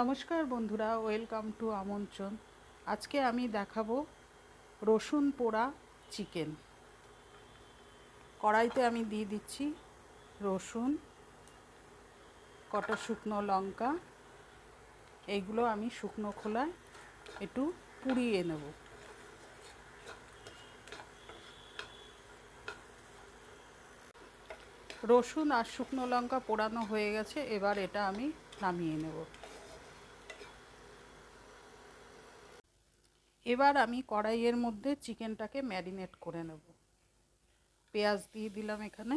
নমস্কার বন্ধুরা, welcome to আমন্ত্রণ। আজকে আমি দেখাবো রসুন পোড়া চিকেন। কড়াইতে আমি দিয়ে দিচ্ছি রসুন, কটা শুকনো লঙ্কা, এইগুলো আমি শুকনো খোলায় একটু পুড়িয়ে নেব। রসুন আর শুকনো লঙ্কা পোড়ানো হয়ে গেছে, এবার এটা আমি নামিয়ে নেব। এবার আমি কড়াইয়ের মধ্যে চিকেনটাকে ম্যারিনেট করে নেব। পেঁয়াজ দিয়ে দিলাম এখানে।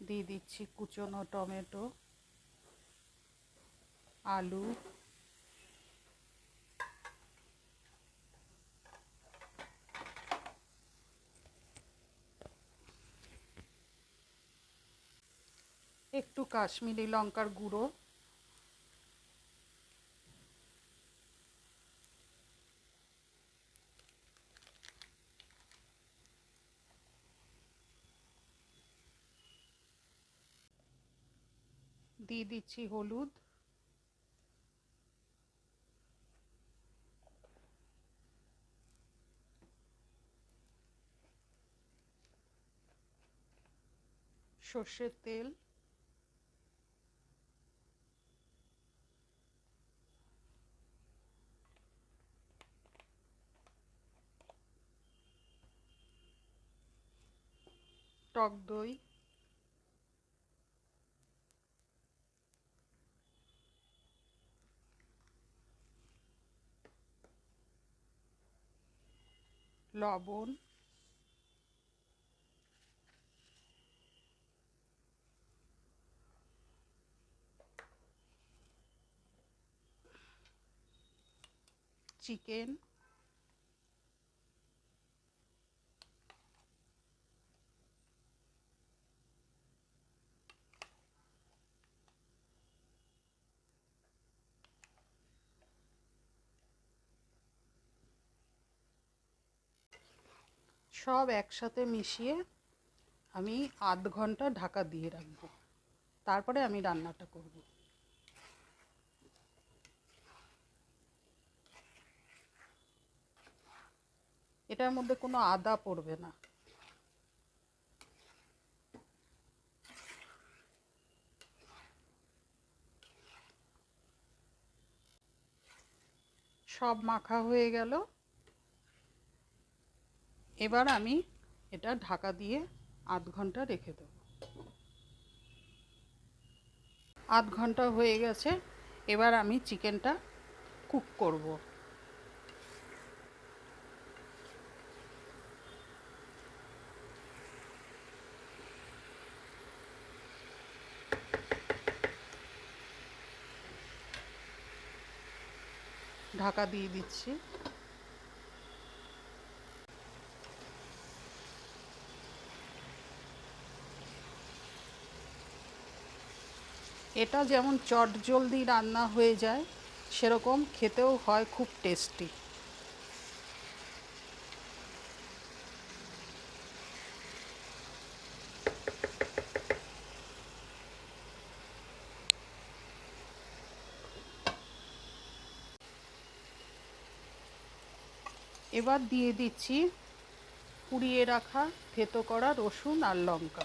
দিয়ে দিচ্ছি কুচনো টমেটো, আলু একটু কাশ্মীরি লঙ্কার গুঁড়ো। দিয়ে দিচ্ছি হলুদ। সর্ষের তেল। টক দই। লবণ। চিকেন। সব একসাথে মিশিয়ে আমি আধ ঘণ্টা ঢাকা দিয়ে রাখব। তারপরে আমি রান্নাটা করব। এটার মধ্যে কোনো আদা পড়বে না। সব মাখা হয়ে গেল। এবার আমি এটা ঢাকা দিয়ে আধ ঘণ্টা রেখে দেব। আধ ঘণ্টা হয়ে গেছে, এবার আমি চিকেনটা কুক করব। ঢাকা দিয়ে দিচ্ছি। এটা যেমন চট জলদি রান্না হয়ে যায়, সেরকম খেতেও হয় খুব টেস্টি এবার দিয়ে দিচ্ছি পুড়িয়ে রাখা থেতো করা রসুন আর লঙ্কা।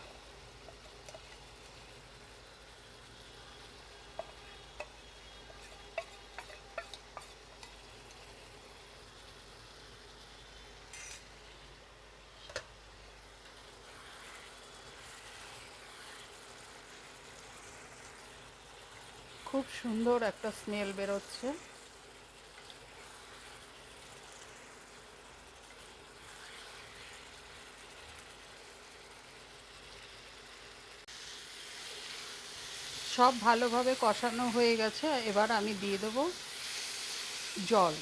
খুব সুন্দর একটা স্মেল বেরোচ্ছে। সব ভালোভাবে কষানো হয়ে গেছে, এবার আমি দিয়ে দেবো জল।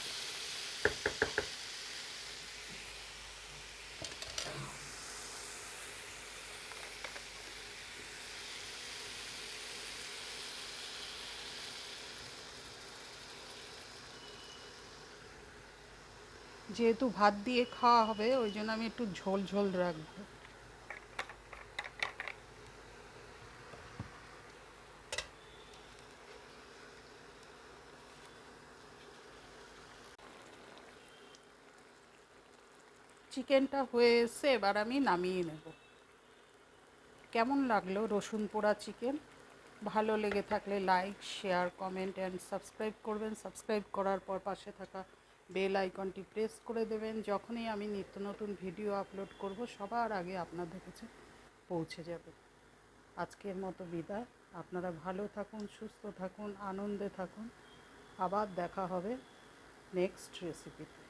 যেহেতু ভাত দিয়ে খাওয়া হবে, ওই জন্য আমি একটু ঝোল ঝোল রাখব। চিকেনটা হয়ে এসছে, এবার আমি নামিয়ে নেব। কেমন লাগল রসুন পোড়া চিকেন? ভালো লেগে থাকলে like share comment and subscribe করবেন। সাবস্ক্রাইব করার পর পাশে থাকা বেল আইকনটি প্রেস করে দেবেন। যখনই আমি নিত্য নতুন ভিডিও আপলোড করব, সবার আগে আপনাদের কাছে পৌঁছে যাবে। আজকের মতো বিদায়। আপনারা ভালো থাকুন, সুস্থ থাকুন, আনন্দে থাকুন। আবার দেখা হবে নেক্সট রেসিপিতে